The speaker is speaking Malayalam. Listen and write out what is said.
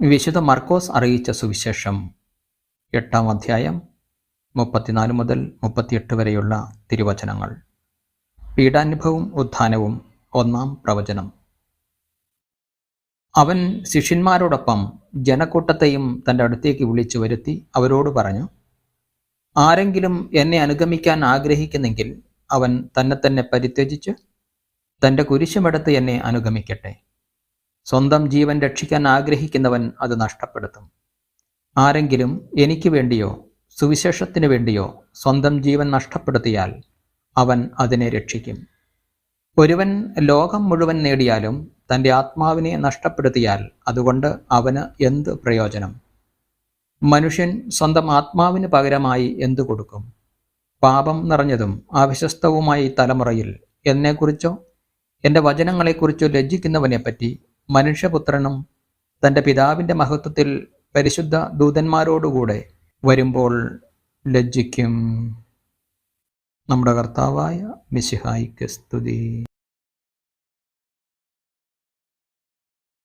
വിശുദ്ധ മർക്കോസ് അറിയിച്ച സുവിശേഷം എട്ടാം അധ്യായം മുപ്പത്തിനാല് മുതൽ മുപ്പത്തിയെട്ട് വരെയുള്ള തിരുവചനങ്ങൾ. പീഡാനുഭവവും ഉത്ഥാനവും ഒന്നാം പ്രവചനം. അവൻ ശിഷ്യന്മാരോടൊപ്പം ജനക്കൂട്ടത്തെയും തന്റെ അടുത്തേക്ക് വിളിച്ചു വരുത്തി അവരോട് പറഞ്ഞു ആരെങ്കിലും എന്നെ അനുഗമിക്കാൻ ആഗ്രഹിക്കുന്നെങ്കിൽ അവൻ തന്നെ തന്നെ പരിത്യജിച്ച്. തന്റെ കുരിശുമെടുത്ത് എന്നെ അനുഗമിക്കട്ടെ. സ്വന്തം ജീവൻ രക്ഷിക്കാൻ ആഗ്രഹിക്കുന്നവൻ അത് നഷ്ടപ്പെടുത്തും. ആരെങ്കിലും എനിക്ക് വേണ്ടിയോ സുവിശേഷത്തിന് വേണ്ടിയോ സ്വന്തം ജീവൻ നഷ്ടപ്പെടുത്തിയാൽ അവൻ അതിനെ രക്ഷിക്കും. ഒരുവൻ ലോകം മുഴുവൻ നേടിയാലും തന്റെ ആത്മാവിനെ നഷ്ടപ്പെടുത്തിയാൽ അതുകൊണ്ട് അവന് എന്ത് പ്രയോജനം? മനുഷ്യൻ സ്വന്തം ആത്മാവിന് പകരമായി എന്തു കൊടുക്കും? പാപം നിറഞ്ഞതും അവിശ്വസ്തവുമായി തലമുറയിൽ എന്നെക്കുറിച്ചോ എന്റെ വചനങ്ങളെക്കുറിച്ചോ ലജ്ജിക്കുന്നവനെപ്പറ്റി മനുഷ്യപുത്രനും തന്റെ പിതാവിന്റെ മഹത്വത്തിൽ പരിശുദ്ധ ദൂതന്മാരോടുകൂടെ വരുമ്പോൾ ലജ്ജിക്കും. നമ്മുടെ കർത്താവായ മിശിഹായിക്ക് സ്തുതി.